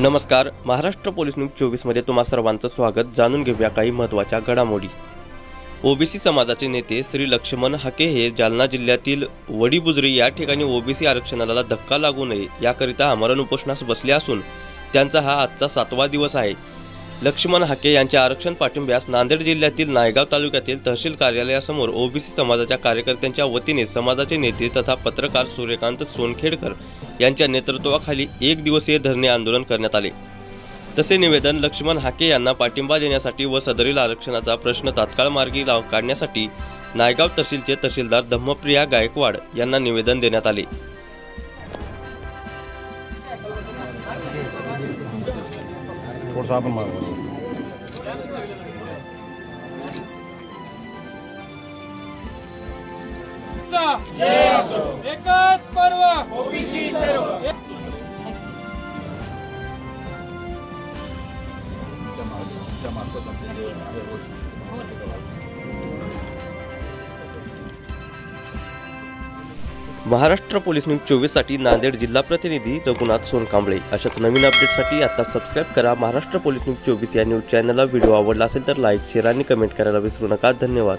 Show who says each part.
Speaker 1: नमस्कार Maharashtra police news चोवीसमध्ये तुम्हा सर्वांचं स्वागत. जाणून घेऊया काही महत्त्वाच्या घडामोडी. ओबीसी समाजाचे नेते श्री लक्ष्मण हाके हे जालना जिल्ह्यातील वडीबुजरी या ठिकाणी ओबीसी आरक्षणाला धक्का लागू नये याकरिता आमरण उपोषणास बसले असून त्यांचा हा आजचा सातवा दिवस आहे. लक्ष्मण हाके यांच्या आरक्षण पाठिंब्यास नांदेड जिल्ह्यातील नायगाव तालुक्यातील तहसील कार्यालयासमोर ओबीसी समाजाच्या कार्यकर्त्यांच्या वतीने समाजाचे नेते तथा पत्रकार सूर्यकांत सोनखेडकर यांच्या नेतृत्वाखाली एक दिवसीय धरणे आंदोलन करण्यात आले. तसे निवेदन लक्ष्मण हाके यांना पाठिंबा देण्यासाठी व सदरील आरक्षणाचा प्रश्न तात्काळ मार्गी लाव काढण्यासाठी नायगाव तहसीलचे तहसीलदार धम्मप्रिया गायकवाड यांना निवेदन देण्यात आले.
Speaker 2: Za! Jezu! Jaka
Speaker 3: sparła! Obisi sero! Jamal, Jamal, to tam jest.
Speaker 1: Maharashtra police news चोवीससाठी नांदेड जिल्हा प्रतिनिधी रघुनाथ सोनकांबळे. अशाच नवीन अपडेटसाठी आता सबस्क्राईब करा महाराष्ट्र पोलीस न्यूज चोवीस या न्यूज चॅनलला. व्हिडिओ आवडला असेल तर लाईक शेअर आणि कमेंट करायला विसरू नका. धन्यवाद.